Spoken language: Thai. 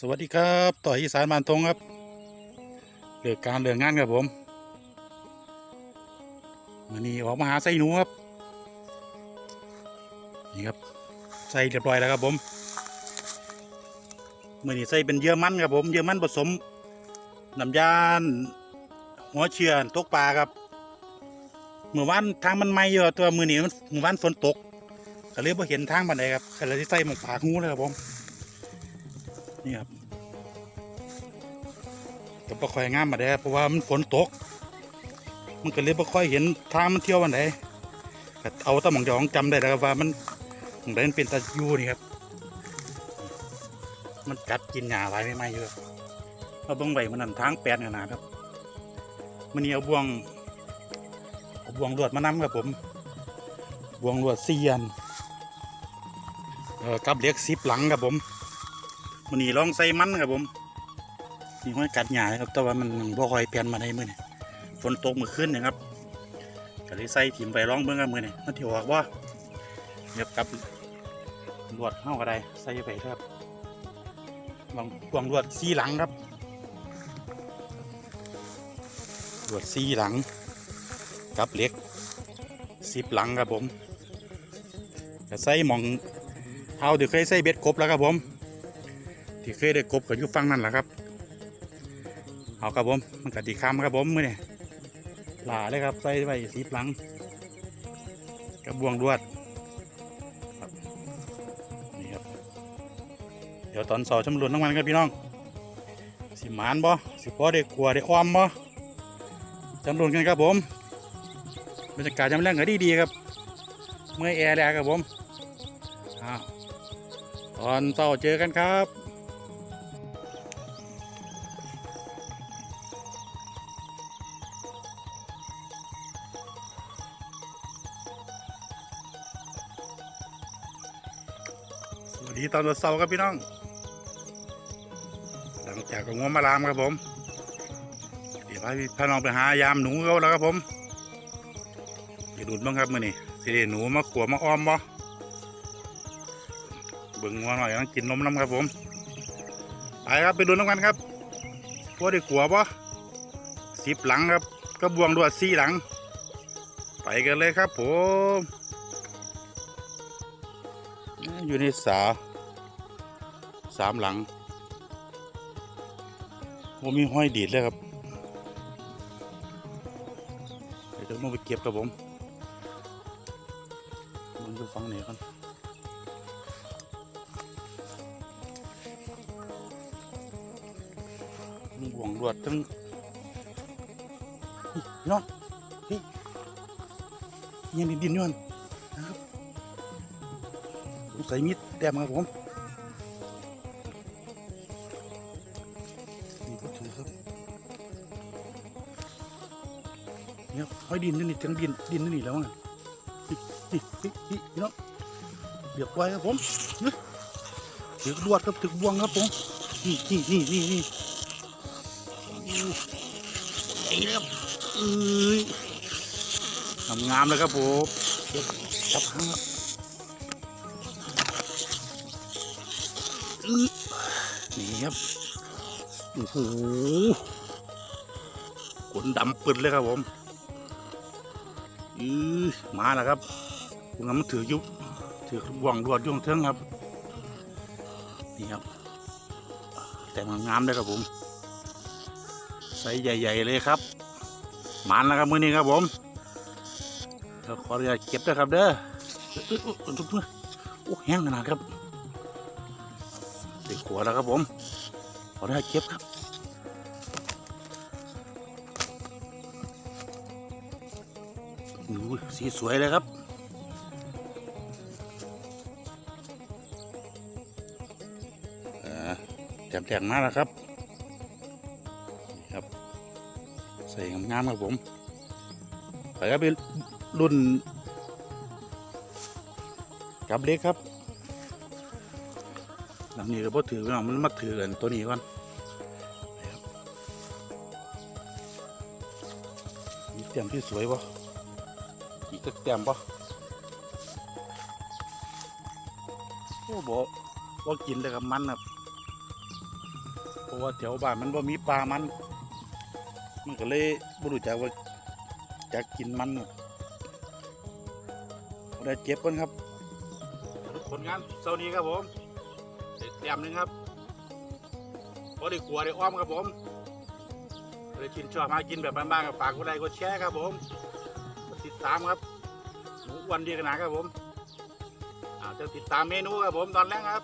สวัสดีครับต่ออีสานบานตรงครับเลือกการเลือกงานครับผมวันนี้ออกมาหาไส้หนูครับนี่ครับใส่เรียบร้อยแล้วครับผมมื่อนี้ใส่เป็นเยื่อมันครับผมเยื่อมันผสมน้ำยานหัวเชือนตกปลาครับเมื่อวานทางมันไม้อยู่ตัวมือนี้มันเมื่อวานฝนตกก็เลยไ่เห็นทางบันไดครับก็เลยใส่หมองปากงูเลยครับผม นี่ครับก็บ่ค่อยงามมาได้เพราะว่ามันฝนตก มันก็เลยบ่ค่อยเห็นทางมันเที่ยววันไหนก็เอาตะหมองจองจำได้แล้วครับว่ามันหมองใดมันเป็นตะยูนี่ครับ มันกัดกินหญ้าไว้ไม่ไหมเยอะเอาบิ่งไว้มันนั่นทางแปลนขนาดครับมันนี่เอาบ่วงเอาบ่วงลวดมานำครับผมบ่วงลวดเสียนเออกับเล็กสิบหลังครับผม มันนี่ลองใส่มันครับผมนี่ห้อยกัดหยาครับ แต่ว่ามันบ่คอยเปลี่ยนมาในมือนี่ฝนตกเมื่อคืนนะครับก็เลยใส่ถิ่มไปร้องเบิ่งกับมือนี่มันถี่ออกว่าเงียบกับลวดเฮาก็ได้ใส่ไปครับวางวางลวดสีหลังครับลวดสีหลังกับเล็กสิบหลังครับผมก็ใส่หมองเท้าที่เคยใส่เบ็ดกบแล้วครับผม ที่เคยได้กบก็อยู่ฟังนั่นแหละครับ เอาครับผมมันกะดีคำครับผมมือนี่หลาเลยครับใส่ไว้สีปลังกระบวงรวดครับนี่ครับ เดี๋ยวตอนสอบชำรุนทั้งวันครับพี่น้อง สิหมานบ่สิพอได้กลัวได้อ้อมบ่ชำรุนกันครับผมบรรยากาศยามแรงก็ดีดีครับ เมื่อแอร์แล้วครับผมอ้าวตอนเช้าเจอกันครับ สวัสดีตอนวันเสาครับพี่น้อง หลังจากกงวมาลามครับผม เดี๋ยวพาพี่พาน้องไปหายามหนูเขาแล้วครับผมอย่าดูดบ้างครับมื่อนี้สิได้หนูมาขวมาอ้อมบ่เบิ่งงัวหน่อยกำลังกินนมน้ำครับผม ไปครับไปดูน้ำกันครับพวกได้ขัวบ่สิบหลังครับกระบวงด้วยสี่หลัง ไปกันเลยครับผม อยู่ในสาสามหลังว่ามีห้อยดีดเลยครับ เดี๋ยวต้องไปเก็บครับผมมันดูฟังไหนก่อนมีบ่วงรวดทั้งนี่พี่น้องพี่ยังดินดินอยู่นั่นนะครับ ใส่มิดแต้มครับผมนี่ก็ถือครับเนี่ยห้อยดินนี่นี่ทั้งดินดินนี่แล้วไงนี่นี่นี่นี่พี่น้องเรียบร้อยครับผมนี่ถือลวดครับถือบ่วงครับผมนี่นี่นี่นี่นี่โอ้ไอ้เรื่องเอ้ยงามๆเลยครับผมจับหางครับ นี่ครับโอ้โหขนดำปึดเลยครับผมอือมาแล้วครับพวกนั้นมันถือยุบถือบ่วงรวดยุ่งเทิงครับนี่ครับ แต่มันงามเลยครับผมไซส์ใหญ่ ๆ เลยครับหมันแล้วครับมือนี้ครับผมเดี๋ยวขออนุญาตเก็บด้วยครับเด้อเอ้ยยเอ้ยเอ้ยโอ้แห้งขนาดครับ ติดขัวแล้วครับผมขอได้เก็บครับดูสีสวยเลยครับอ่าแถมมาแล้วครับครับใส่งามๆครับผมไปครับเป็นรุ่นกับเล็กครับ หลังนี้ก็บ่ถือพี่น้องมันมาถือกันตัวนี้ก่อนนะครับมีเตียมที่สวยปะอีกสักเตียมปะโอ้บ่บ่ากินเลยครับมันครับราะว่าแถวบ้านมันบ่ามีปลามัน มันก็เลยบ่รู้จักว่าจะกินมันครับบ่ได้เจ็บกันครับผลงานเช้านี้ครับผม ได้แต้มหนึงครับพอได้ขัวได้อ้อมครับผมเลยชินชอบมากินแบบบ้านๆกับฝากกดไลค์กดแชร์ครับผมติดตามครับหมูวันดียกันาดครับผมอาจะติดตามเมนูครับผมตอนแรกครับ